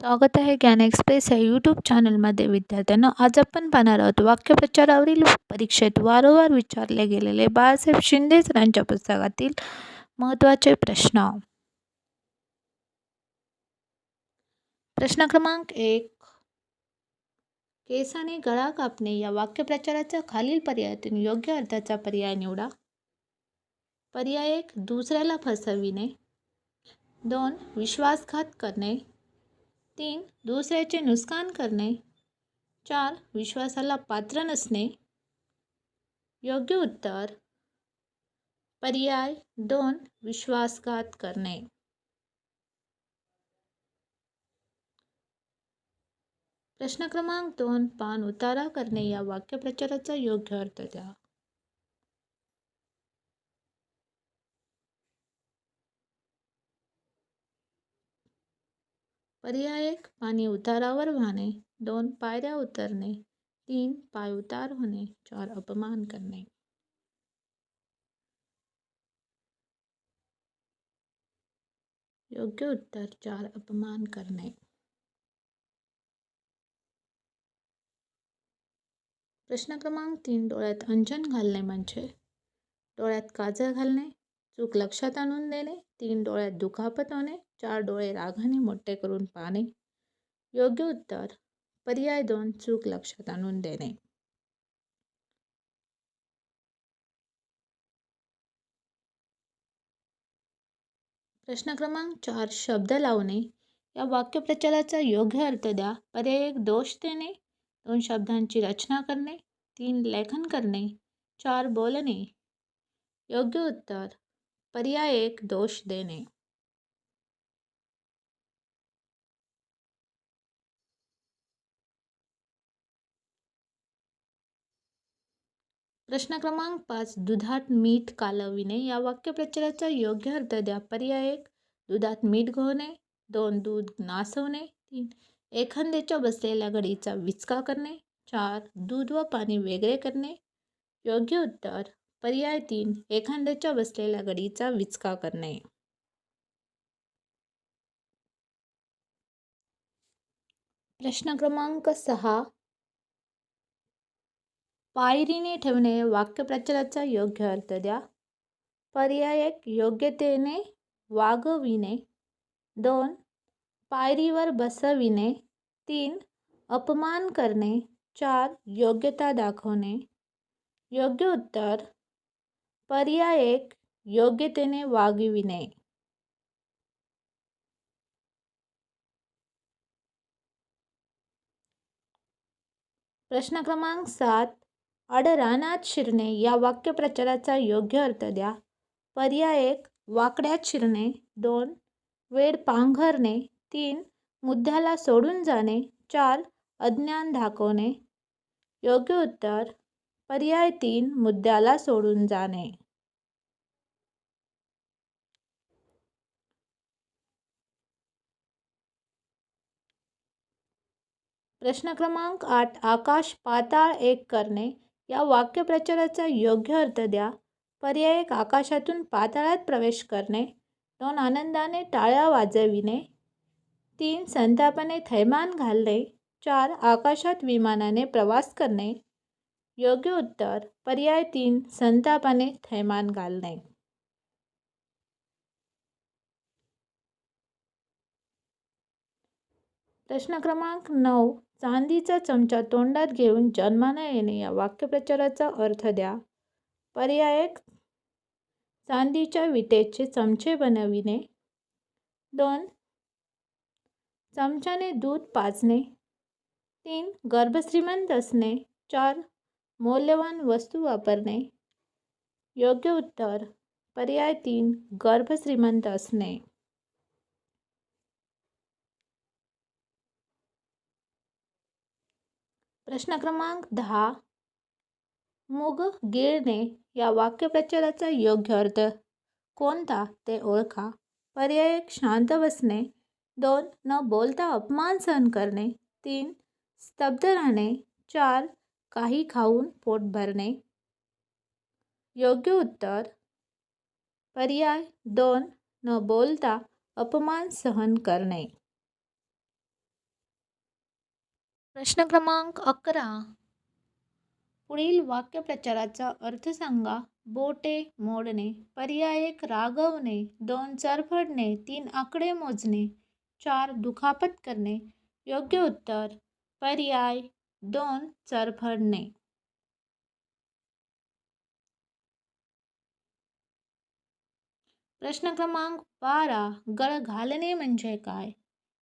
स्वागत आहे ज्ञान एक्सप्रेस या यूट्यूब चॅनलमध्ये विद्यार्थ्यांना आज आपण पाहणार आहोत वाक्यप्रचारावरील परीक्षेत वारंवार विचारले गेलेले बाळासाहेब शिंदे सरांच्या पुस्तकातील महत्त्वाचे प्रश्न. प्रश्न क्रमांक एक. केसाने गळा कापणे या वाक्यप्रचाराच्या खालील पर्यायातून योग्य अर्थाचा पर्याय निवडा. पर्याय एक दुसऱ्याला फसविणे. दोन विश्वासघात करणे. तीन दुसऱ्याचे नुकसान करणे. चार विश्वासाला पात्र नसणे. योग्य उत्तर पर्याय दोन विश्वासघात करणे. प्रश्न क्रमांक दोन पान उतारा करणे या वाक्यप्रचाराचा योग्य अर्थ द्या. पर्याय एक पाणी उतारावर वाहणे. दोन पायऱ्या उतरणे. तीन पाय उतार होणे. चार अपमान करणे. योग्य उत्तर चार अपमान करणे. प्रश्न क्रमांक तीन डोळ्यात अंजन घालणे म्हणजे? डोळ्यात काजळ घालणे चूक लक्षात आणून देणे. तीन डोळ्यात दुखापत होणे. चार डोळे रागाने मोठे करून पाहणे. योग्य उत्तर पर्याय दोन चूक लक्षात आणून देणे. प्रश्न क्रमांक चार शब्द लावणे. या वाक्यप्रचाराचा योग्य अर्थ द्या. पर्याय एक दोष देणे. दोन शब्दांची रचना करणे. तीन लेखन करणे. चार बोलणे. योग्य उत्तर पर्याय एक दोष देणे. प्रश्न क्रमांक पाच दुधात मीठ कालविणे. या वाक्यप्रचाराचा योग्य अर्थ द्या. पर्याय एक दुधात मीठ घोळणे. दोन दूध नासवणे. तीन एखाद्याच्या बसलेल्या घडीचा विचका करणे. चार दूध व पाणी वेगळे करणे. योग्य उत्तर पर्याय तीन एखाद्याच्या बसलेल्या घडीचा विचका करणे. प्रश्न क्रमांक सहा पायरीने ठेवणे वाक्यप्रचाराचा योग्य अर्थ द्या. पर्याय एक योग्यतेने वागविणे. दोन पायरीवर बसविणे. तीन अपमान करणे. चार योग्यता दाखवणे. योग्य उत्तर पर्याय एक योग्यतेने वागविणे. प्रश्न क्रमांक सात अडरानात शिरणे या वाक्यप्रचाराचा योग्य अर्थ द्या. पर्याय एक वाकड्यात शिरणे दोन वेळ पांघरणे तीन मुद्द्याला सोडून जाणे चार अज्ञान दाखवणे योग्य उत्तर पर्याय तीन मुद्द्याला सोडून जाणे. प्रश्न क्रमांक आठ आकाश पाताळ एक करणे. या वाक्यप्रचाराचा योग्य अर्थ द्या. पर्याय एक आकाशातून पाताळात प्रवेश करणे. दोन आनंदाने टाळ्या वाजविणे. तीन संतापाने थैमान घालणे. चार आकाशात विमानाने प्रवास करणे. योग्य उत्तर पर्याय तीन संतापाने थैमान घालणे. प्रश्न क्रमांक नऊ. चांदीचा चमचा तोंडात घेऊन जन्माना येणे या वाक्यप्रचाराचा अर्थ द्या. पर्याय चांदीच्या विटेचे चमचे बनविणे. दोन चमच्याने दूध पाजणे. तीन गर्भश्रीमंत असणे. चार मौल्यवान वस्तू वापरणे. योग्य उत्तर पर्याय तीन गर्भश्रीमंत असणे. प्रश्न क्रमांक दहा. मुग गिळणे या वाक्यप्रचाराचा योग्य अर्थ कोणता ते ओळखा. पर्याय एक शांत बसणे. दोन न बोलता अपमान सहन करणे. तीन स्तब्ध राहणे. चार काही खाऊन पोट भरणे. योग्य उत्तर पर्याय दोन न बोलता अपमान सहन करणे. प्रश्न क्रमांक अकरा. पुढील वाक्यप्रचाराचा अर्थ सांगा. बोटे मोडणे पर्याय एक रागवणे दोन चरफडणे तीन आकडे मोजणे चार दुखापत करणे योग्य उत्तर पर्याय दोन चरफडणे प्रश्न क्रमांक बारा गळ घालणे म्हणजे काय?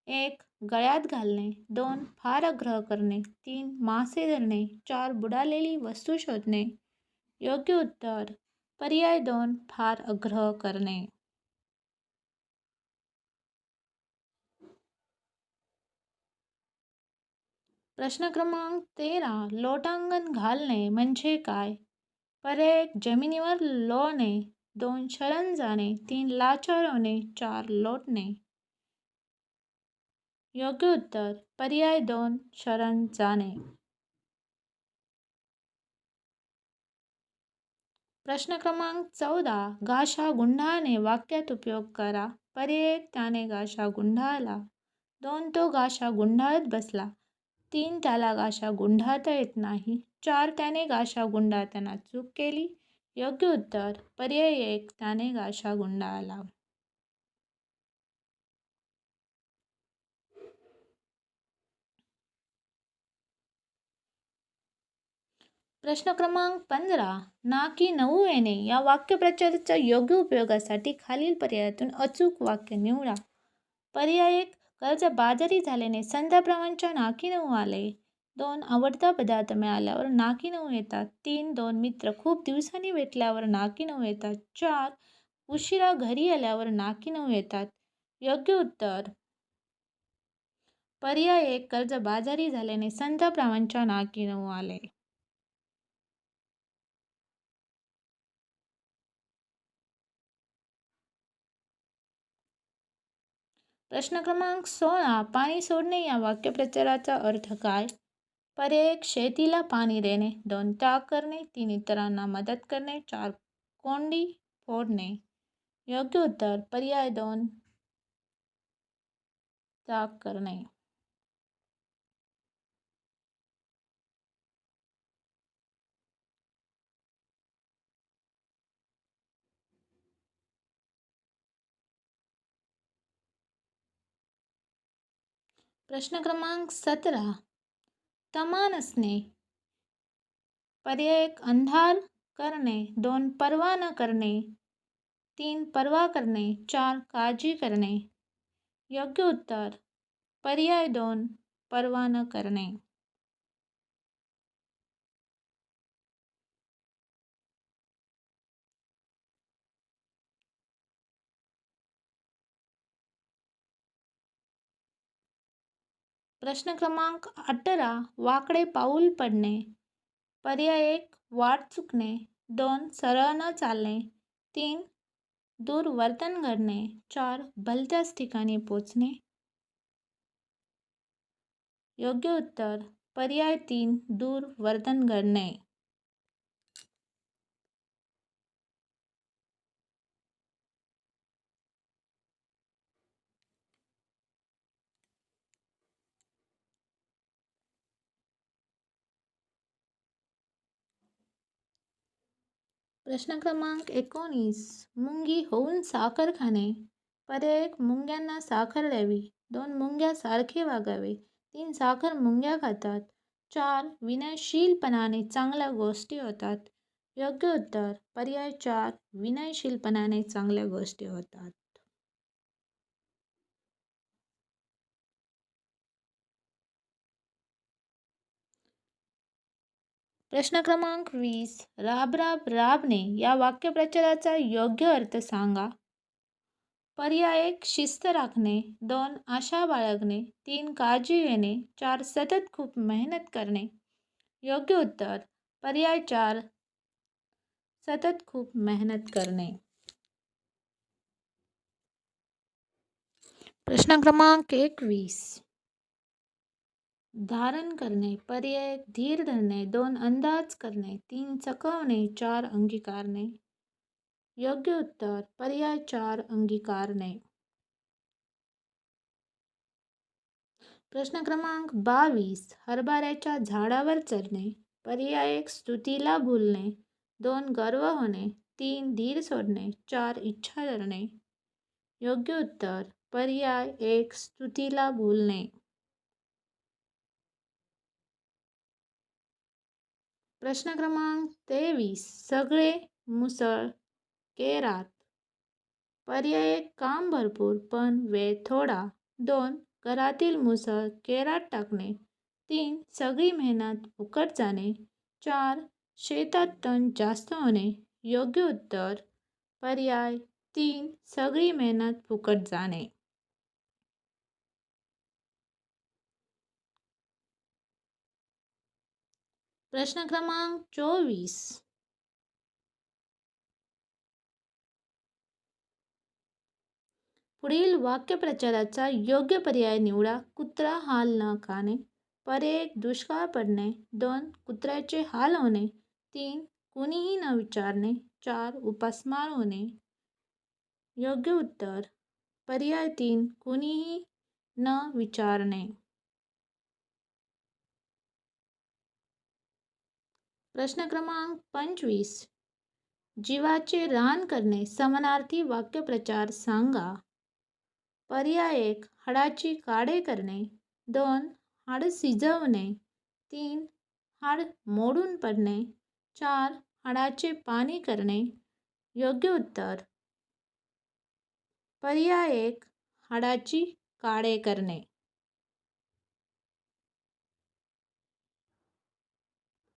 एक गळ्यात घालणे दोन फार आग्रह करणे तीन मासे धरणे चार बुडालेली वस्तू शोधणे. योग्य उत्तर पर्याय दोन फार आग्रह करणे. प्रश्न क्रमांक तेरा लोटांगण घालणे म्हणजे काय? पर्याय जमिनीवर लोळणे दोन शरण जाणे तीन लाचारवणे चार लोटणे. योग्य उत्तर पर्याय दोन शरण जाणे. प्रश्न क्रमांक चौदा घाशा गुंढाने वाक्यात उपयोग करा. पर्याय एक त्याने घाशा गुंढाळला दोन तो घाशा गुंढाळत बसला. तीन त्याला घाशा गुंढाळता येत नाही. चार त्याने घाशा गुंडाळताना चूक केली. योग्य उत्तर पर्याय एक त्याने घाशा गुंडाळला. प्रश्न क्रमांक पंधरा ना की नऊ येणे या वाक्यप्रचाराच्या योग्य उपयोगासाठी खालील पर्यायातून अचूक वाक्य निवडा. पर्याय एक कर्ज बाजारी झाल्याने संध्याप्रमाणच्या नाकी नऊ आले. दोन आवडता पदार्थ मिळाल्यावर नाकी नऊ येतात. तीन दोन मित्र खूप दिवसांनी भेटल्यावर नाकी नऊ येतात. चार उशिरा घरी आल्यावर नाकी नऊ येतात. योग्य उत्तर. पर्याय एक कर्ज बाजारी झाल्याने संध्याप्रमाणच्या नाकी नऊ आले. प्रश्न क्रमांक सोळा पाणी सोडणे या वाक्यप्रचाराचा अर्थ काय? पर्याय एक शेतीला पाणी देणे दोन त्याग करणे तीन इतरांना मदत करणे चार कोंडी फोडणे. योग्य उत्तर पर्याय दोन त्याग करणे. प्रश्न क्रमांक सत्रह तमानसने पर्याय एक अंधार करणे, दोन परवा न करणे, तीन परवा करने चार काळजी करणे. योग्य उत्तर, पर्याय दोन परवा न करणे. प्रश्न क्रमांक अठरा वाकडे पाऊल पडणे. पर्याय एक वाट चुकणे. दोन सरळ न चालणे. तीन दूर घडणे. चार भलत्याच ठिकाणी पोचणे. योग्य उत्तर पर्याय तीन दूर वर्तन घडणे. प्रश्न क्रमांक एकोणीस मुंगी होऊन साखर खाणे. पर्याय एक मुंग्यांना साखर द्यावी. दोन मुंग्या सारखे वागावे. तीन साखर मुंग्या खातात. चार विनयशीलपणाने चांगल्या गोष्टी होतात. योग्य उत्तर पर्याय चार विनयशीलपणाने चांगल्या गोष्टी होतात. प्रश्न क्रमांक वीस. राब राब राबणे या वाक्यप्रचाराचा योग्य अर्थ सांगा. पर्याय एक शिस्त राखणे. दोन आशा बाळगणे. तीन काळजी घेणे. चार सतत खूप मेहनत करणे. योग्य उत्तर. पर्याय चार सतत खूप मेहनत करणे. प्रश्न क्रमांक एकवीस धारण करणे पर्याय धीर धरणे दोन अंदाज करणे तीन चकवणे चार अंगीकारणे. योग्य उत्तर पर्याय चार अंगीकारणे. प्रश्न क्रमांक बावीस हरभऱ्याच्या झाडावर चढणे पर्याय एक स्तुतीला भुलणे दोन गर्व होणे तीन धीर सोडणे चार इच्छा धरणे. योग्य उत्तर पर्याय एक स्तुतीला भुलणे. प्रश्न क्रमांक तेवीस. सगळे मुसळ. केरात. पर्याय काम भरपूर पण वेळ थोडा. दोन घरातील मुसळ केरात टाकणे. तीन सगळी मेहनत फुकट जाणे. चार शेतात तण जास्त होणे. योग्य उत्तर. पर्याय तीन सगळी मेहनत फुकट जाणे. प्रश्न क्रमांक चोवीस. पुढील वाक्यप्रचाराचा योग्य पर्याय निवडा. कुत्रा हाल न खाणे. पर एक दुष्काळ पडणे. दोन कुत्र्याचे हाल होणे. तीन कुणीही न विचारणे. चार उपासमार होणे. योग्य उत्तर. पर्याय तीन कुणीही न विचारणे. प्रश्न क्रमांक पंचवीस. जीवाचे रान करणे समानार्थी वाक्यप्रचार सांगा. पर्याय एक हाडाची काढे करणे. दोन हाड शिजवणे. तीन हाड मोडून पडणे. चार हाडाचे पाणी करणे. योग्य उत्तर. पर्याय एक हाडाची काळे करणे.